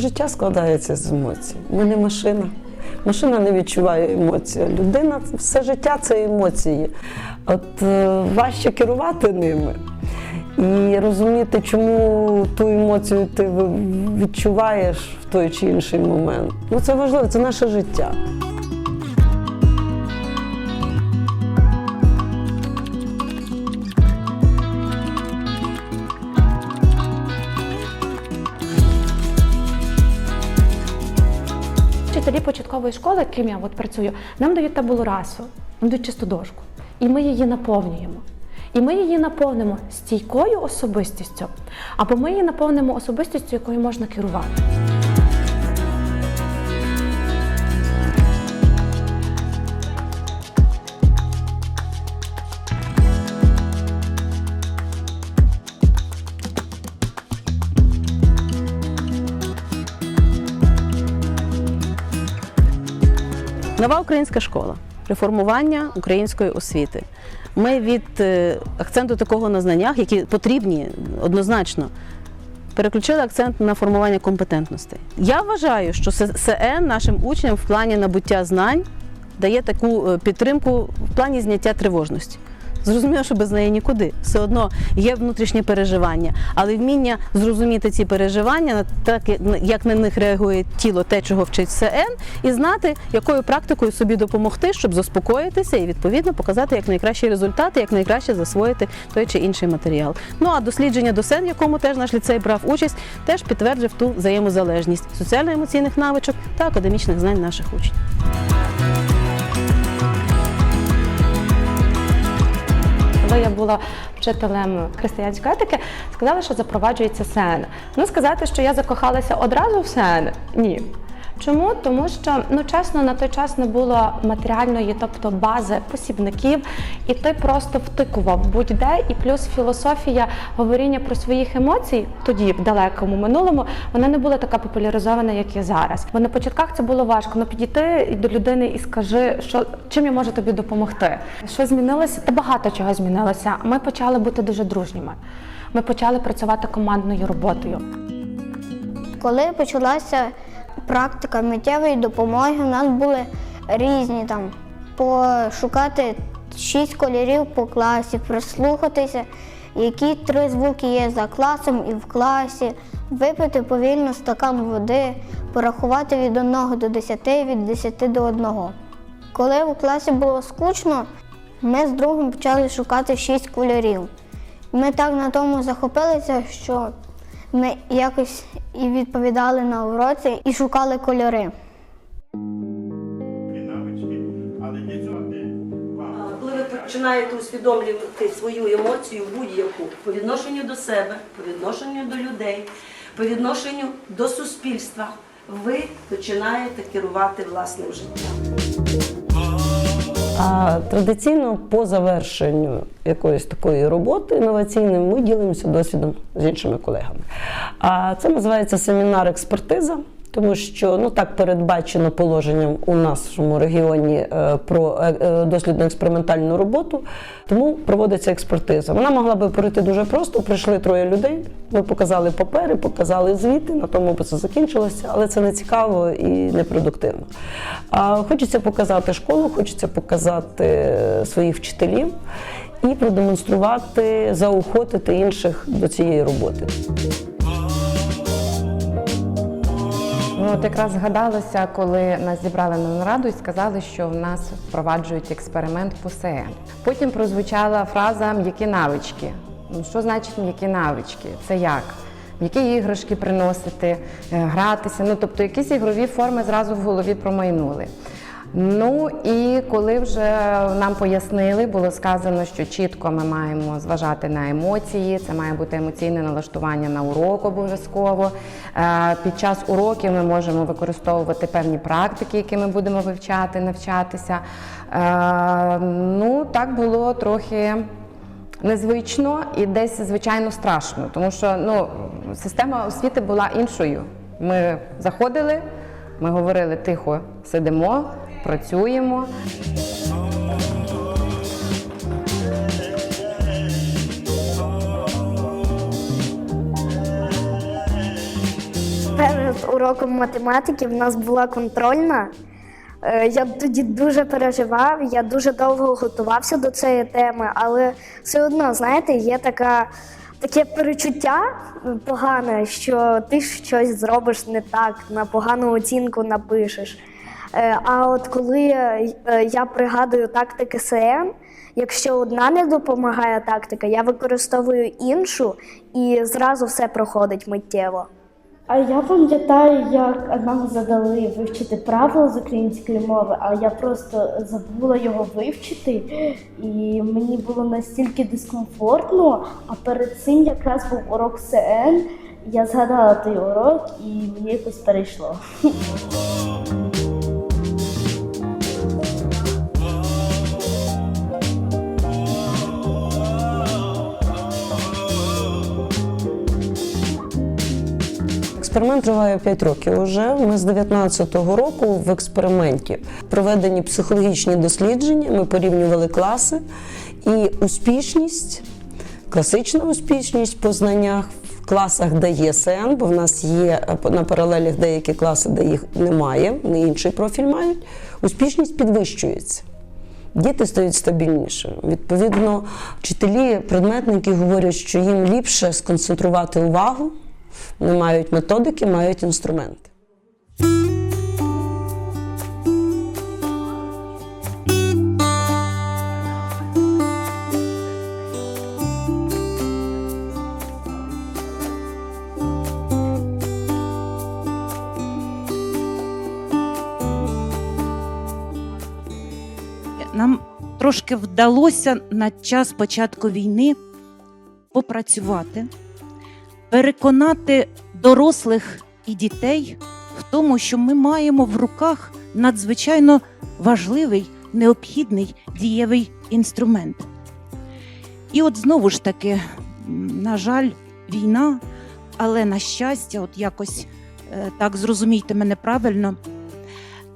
життя складається з емоцій. Ми не машина. Машина не відчуває емоції. Людина все життя це емоції. От е, важче керувати ними і розуміти, чому ту емоцію ти відчуваєш в той чи інший момент. Ну це важливо, це наше життя. Вчителі початкової школи, ким я от працюю, нам дають табулу расу, нам дають чисту дошку. І ми її наповнюємо. І ми її наповнимо стійкою особистістю, або ми її наповнимо особистістю, якою можна керувати. Нова українська школа, реформування української освіти. Ми від е, акценту такого на знаннях, які потрібні однозначно, переключили акцент на формування компетентностей. Я вважаю, що С- СН нашим учням в плані набуття знань дає таку е, підтримку в плані зняття тривожності. Зрозуміло, що без неї нікуди. Все одно є внутрішнє переживання, але вміння зрозуміти ці переживання, так як- на них реагує тіло, те, чого вчить СН, і знати, якою практикою собі допомогти, щоб заспокоїтися і відповідно показати як найкращі результати, як найкраще засвоїти той чи інший матеріал. Ну а дослідження до СЕН, в якому теж наш ліцей брав участь, теж підтверджив ту взаємозалежність соціально-емоційних навичок та академічних знань наших учнів. Коли я була вчителем християнської етики, сказали, що запроваджується сен. Ну, сказати, що я закохалася одразу в сен, ні. Чому? Тому що ну чесно на той час не було матеріальної, тобто бази посібників, і ти просто втикував будь-де. І плюс філософія говоріння про своїх емоцій тоді, в далекому минулому, вона не була така популяризована, як є зараз. Бо на початках це було важко. Ну підійти до людини і скажи, що чим я можу тобі допомогти. Що змінилося? Та багато чого змінилося. Ми почали бути дуже дружніми. Ми почали працювати командною роботою. Коли почалася практика миттєвої допомоги, у нас були різні там пошукати шість кольорів по класі, прислухатися, які три звуки є за класом і в класі, випити повільно стакан води, порахувати від 1 до 10, від 10 до 1. Коли в класі було скучно, ми з другом почали шукати шість кольорів. Ми так на тому захопилися, що ми якось і відповідали на уроці і шукали кольори. Коли ви починаєте усвідомлювати свою емоцію будь-яку по відношенню до себе, по відношенню до людей, по відношенню до суспільства, ви починаєте керувати власним життям. А традиційно по завершенню якоїсь такої роботи інноваційної ми ділимося досвідом з іншими колегами. А це називається семінар експертиза. Тому що ну так передбачено положенням у нашому регіоні е, про е, е, дослідно експериментальну роботу, тому проводиться експертиза. Вона могла би пройти дуже просто. Прийшли троє людей. Ми показали папери, показали звіти. На тому би це закінчилося, але це не цікаво і непродуктивно. Хочеться показати школу, хочеться показати е, своїх вчителів і продемонструвати, заохотити інших до цієї роботи. Ну, от якраз згадалося, коли нас зібрали на нараду і сказали, що в нас впроваджують експеримент по СН. Потім прозвучала фраза м'які навички. Ну, що значить м'які навички? Це як? Які іграшки приносити, е, гратися. Ну, тобто якісь ігрові форми зразу в голові промайнули. Ну і коли вже нам пояснили, було сказано, що чітко ми маємо зважати на емоції, це має бути емоційне налаштування на урок обов'язково. Е, Під час уроків ми можемо використовувати певні практики, які ми будемо вивчати, навчатися. Е, Ну, так було трохи. Незвично і десь звичайно страшно, тому що ну, система освіти була іншою. Ми заходили, ми говорили тихо, сидимо, працюємо. Перед уроком математики в нас була контрольна. Е, Я тоді дуже переживав, я дуже довго готувався до цієї теми, але все одно, знаєте, є така, таке перечуття погане, що ти щось зробиш не так, на погану оцінку напишеш. Е, А от коли е, я пригадую тактики СМ, якщо одна не допомагає тактика, я використовую іншу і зразу все проходить миттєво. А я пам'ятаю, як нам задали вивчити правила з української мови, а я просто забула його вивчити, і мені було настільки дискомфортно. А перед цим якраз був урок СН. Я згадала той урок і мені якось перейшло. Експеримент триває 5 років уже. Ми з 19-го року в експерименті проведені психологічні дослідження. Ми порівнювали класи і успішність, класична успішність по знаннях в класах, де є СН, бо в нас є на паралелях деякі класи, де їх немає, вони інший профіль мають. Успішність підвищується. Діти стають стабільнішими. Відповідно, вчителі, предметники говорять, що їм ліпше сконцентрувати увагу, вони мають методики, мають інструменти. Нам трошки вдалося на час початку війни попрацювати, переконати дорослих і дітей в тому, що ми маємо в руках надзвичайно важливий, необхідний дієвий інструмент. І от знову ж таки, на жаль, війна, але на щастя, от якось е, так зрозумійте мене правильно,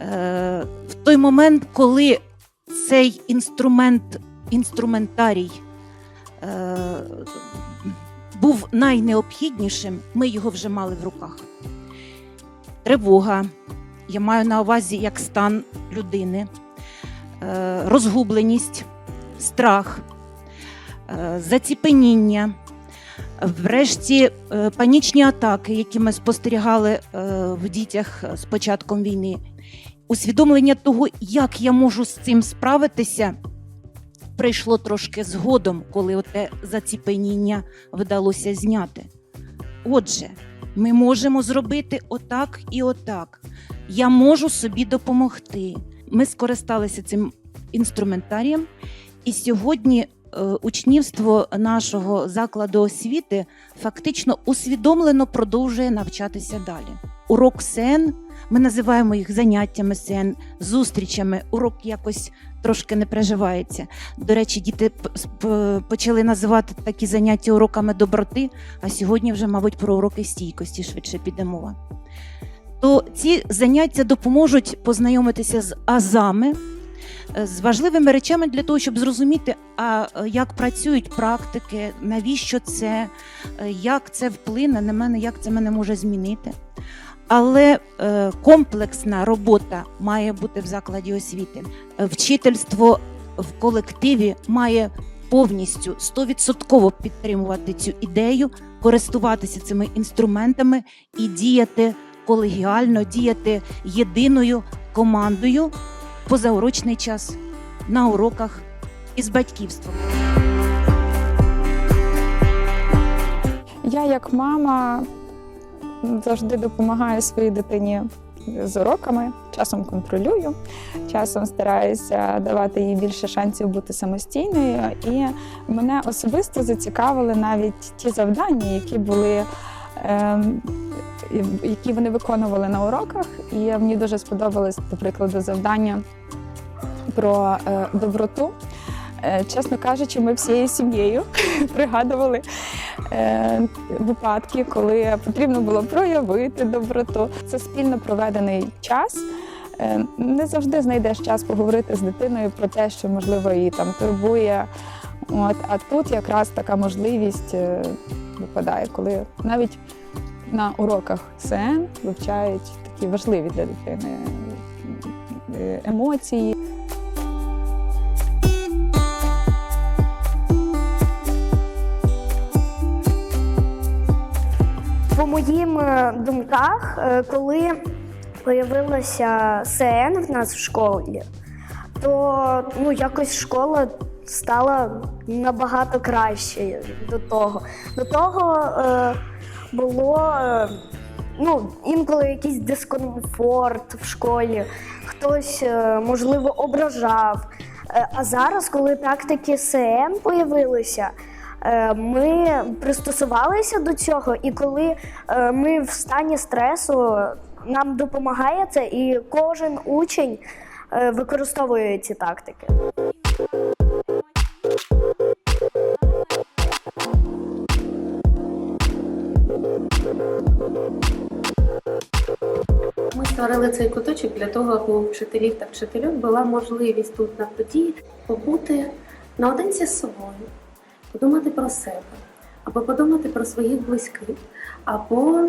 е, в той момент, коли цей інструмент, інструментарій е, був найнеобхіднішим, ми його вже мали в руках. Тривога, я маю на увазі як стан людини, е, розгубленість, страх, е, заціпеніння, врешті е, панічні атаки, які ми спостерігали в дітях з початком війни. Усвідомлення того, як я можу з цим справитися, прийшло трошки згодом, коли оте заціпеніння вдалося зняти. Отже, ми можемо зробити отак і отак. Я можу собі допомогти. Ми скористалися цим інструментарієм, і сьогодні е, учнівство нашого закладу освіти фактично усвідомлено продовжує навчатися далі. Урок СН ми називаємо їх заняттями СН, зустрічами. Урок якось трошки не переживається. До речі, діти почали називати такі заняття уроками доброти, а сьогодні вже, мабуть, про уроки стійкості швидше піде мова. То ці заняття допоможуть познайомитися з азами, е, з важливими речами для того, щоб зрозуміти, а е, як працюють практики, навіщо це, е, як це вплине на мене, як це мене може змінити. Але е, комплексна робота має бути в закладі освіти. Вчительство в колективі має повністю 100% підтримувати цю ідею, користуватися цими інструментами і діяти колегіально, діяти єдиною командою позаурочний час на уроках із батьківством. Я як мама завжди допомагаю своїй дитині з уроками, часом контролюю, часом стараюся давати їй більше шансів бути самостійною. І мене особисто зацікавили навіть ті завдання, які були. ем, які вони виконували на уроках, і мені дуже сподобалось, до прикладу, завдання про е, доброту. Е, Чесно кажучи, ми всією сім'єю пригадували е, випадки, коли потрібно було проявити доброту. Це спільно проведений час. Е, Не завжди знайдеш час поговорити з дитиною про те, що можливо її там турбує. От, а тут якраз така можливість випадає, коли навіть на уроках СН вивчають такі важливі для дитини емоції. По моїм е, думках, е, коли появилася СН в нас в школі, то ну, якось школа стала набагато краще до того. До того е, було е, ну, інколи якийсь дискомфорт в школі, хтось, можливо, ображав. А зараз, коли тактики СМ появилися, ми пристосувалися до цього, і коли е, ми в стані стресу, нам допомагає це, і кожен учень е, використовує ці тактики. Ми створили цей куточок для того, аби у вчителів та вчителів була можливість тут на події побути наодинці з собою, подумати про себе, або подумати про своїх близьких, або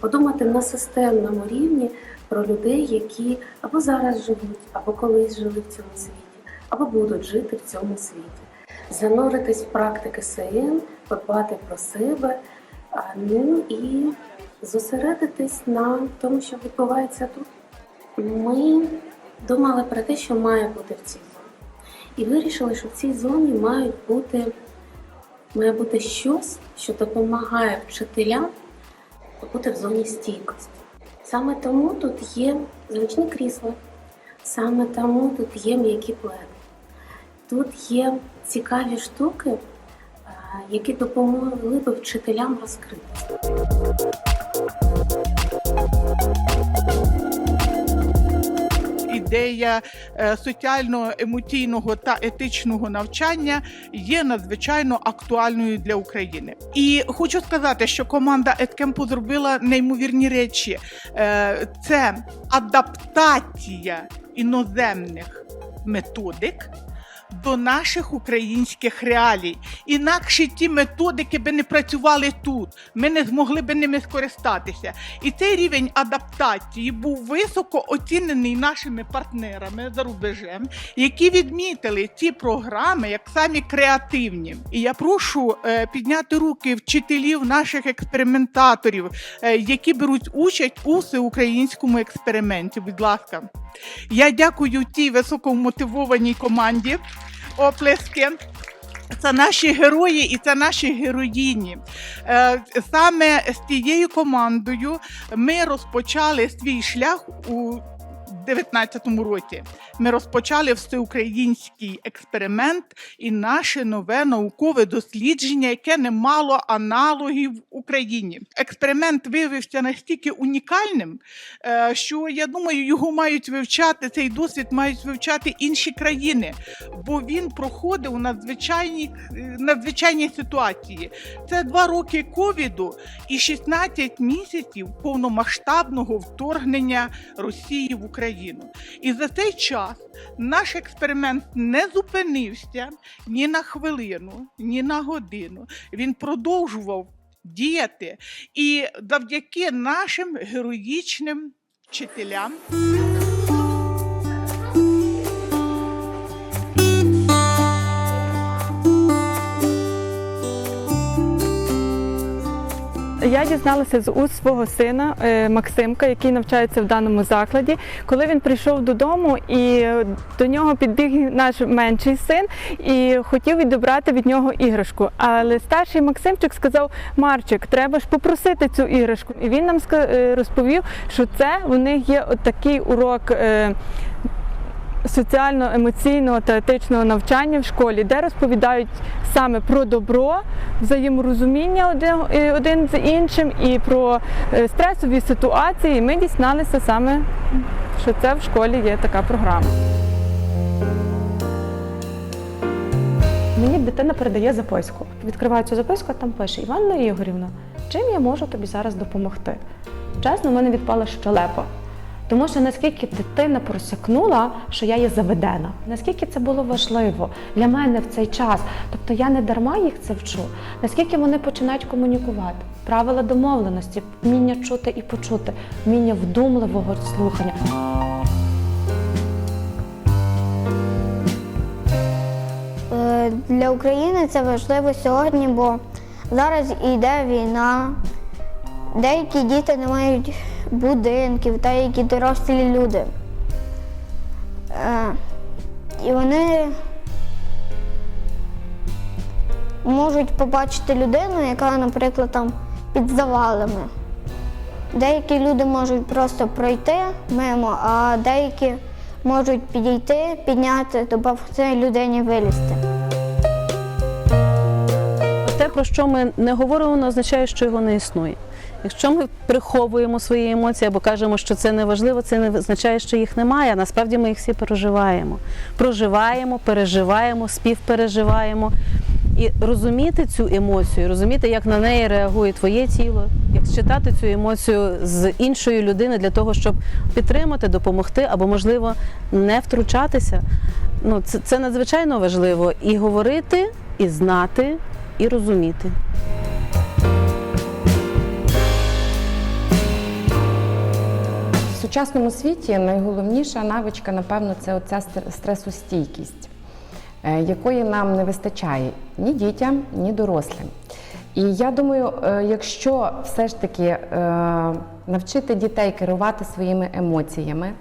подумати на системному рівні про людей, які або зараз живуть, або колись жили в цьому світі, або будуть жити в цьому світі. Зануритись в практики СН, подбати про себе, ну і зосередитись на тому, що відбувається тут. Ми думали про те, що має бути в цій. І вирішили, що в цій зоні мають бути, має бути щось, що допомагає вчителям бути в зоні стійкості. Саме тому тут є зручні крісла, саме тому тут є м'які пледи. Тут є цікаві штуки, які допомогли би вчителям розкритися. Ідея е, соціально-емоційного та етичного навчання є надзвичайно актуальною для України. І хочу сказати, що команда Еткемпу зробила неймовірні речі. Е, Це адаптація іноземних методик. До наших українських реалій. Інакше ті методики би не працювали тут. Ми не змогли би ними скористатися. І цей рівень адаптації був високо оцінений нашими партнерами за рубежем, які відмітили ці програми як самі креативні. І я прошу е, підняти руки вчителів наших експериментаторів, е, які беруть участь у всеукраїнському експерименті. Будь ласка, я дякую тій високомотивованій команді. Оплески. Це наші герої і це наші героїні. Е, Саме з тією командою ми розпочали свій шлях у 2019 році. Ми розпочали всеукраїнський експеримент і наше нове наукове дослідження, яке не мало аналогів в Україні. Експеримент виявився настільки унікальним, е, що я думаю, його мають вивчати цей досвід, мають вивчати інші країни, бо він проходив у надзвичайній, е, надзвичайній ситуації. Це два роки ковіду і 16 місяців повномасштабного вторгнення Росії в Україну. І за цей час наш експеримент не зупинився ні на хвилину, ні на годину. Він продовжував діяти. І завдяки нашим героїчним вчителям. Я дізналася з уст свого сина е, Максимка, який навчається в даному закладі. Коли він прийшов додому, і до нього підбіг наш менший син і хотів відібрати від нього іграшку. Але старший Максимчик сказав: Марчик, треба ж попросити цю іграшку. І він нам е, розповів, що це у них є такий урок. Соціально-емоційного та етичного навчання в школі, де розповідають саме про добро, взаєморозуміння один, е, один з іншим і про е, стресові ситуації. Ми дізналися саме, що це в школі є така програма. Мені дитина передає записку. Відкриваю цю записку, там пише Іванна Ігорівна, чим я можу тобі зараз допомогти? Чесно, в мене відпала щелепа. Тому що наскільки дитина просякнула, що я є заведена, наскільки це було важливо для мене в цей час. Тобто я не дарма їх це вчу, наскільки вони починають комунікувати. Правила домовленості, вміння чути і почути, вміння вдумливого слухання. Е, Для України це важливо сьогодні, бо зараз йде війна. Деякі діти не мають будинків, та які дорослі люди. Е, І вони можуть побачити людину, яка, наприклад, там під завалами. Деякі люди можуть просто пройти мимо, а деякі можуть підійти, підняти, допомогти людині вилізти. Те, про що ми не говоримо, не означає, що його не існує. Якщо ми приховуємо свої емоції або кажемо, що це не важливо, це не означає, що їх немає. Насправді ми їх всі переживаємо. Проживаємо, переживаємо, співпереживаємо. І розуміти цю емоцію, розуміти, як на неї реагує твоє тіло, як считати цю емоцію з іншої людини для того, щоб підтримати, допомогти або, можливо, не втручатися. Ну, це, це надзвичайно важливо і говорити, і знати, і розуміти. Сучасному світі найголовніша навичка, напевно, це оця стресостійкість, е, якої нам не вистачає ні дітям, ні дорослим. І я думаю, е, якщо все ж таки е, навчити дітей керувати своїми емоціями,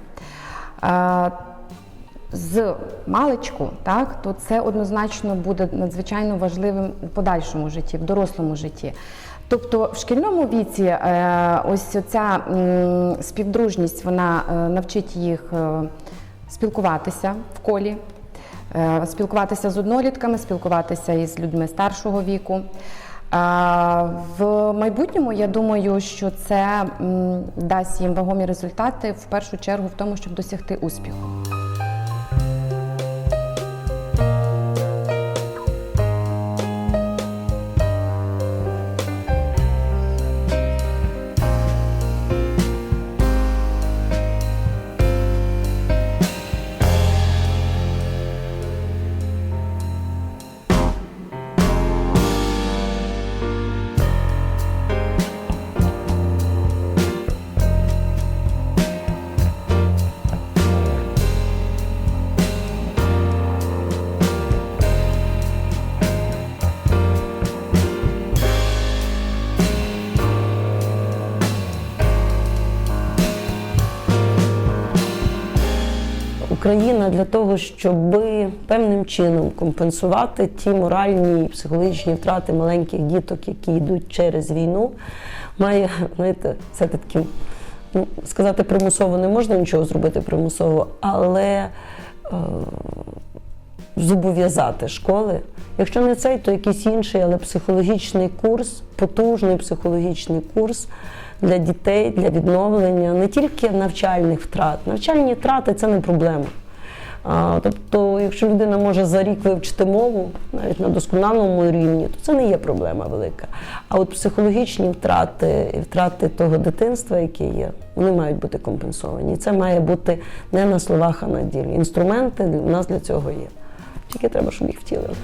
з маличку, так, то це однозначно буде надзвичайно важливим у подальшому житті, в дорослому житті. Тобто в шкільному віці е, ось ця співдружність вона е, навчить їх е, спілкуватися в колі, спілкуватися з однолітками, спілкуватися із людьми старшого віку. В майбутньому я думаю, що це дасть їм вагомі результати в першу чергу в тому, щоб досягти успіху. Україна для того, щоб певним чином компенсувати ті моральні і психологічні втрати маленьких діток, які йдуть через війну, має знаєте, це таким ну, сказати примусово не можна нічого зробити примусово, але е, зобов'язати школи. Якщо не цей, то якийсь інший, але психологічний курс, потужний психологічний курс для дітей, для відновлення не тільки навчальних втрат. Навчальні втрати це не проблема. Тобто, якщо людина може за рік вивчити мову, навіть на досконалому рівні, то це не є проблема велика. А от психологічні втрати і втрати того дитинства, яке є, вони мають бути компенсовані. І це має бути не на словах, а на ділі. Інструменти у нас для цього є. Тільки треба, щоб їх втілили.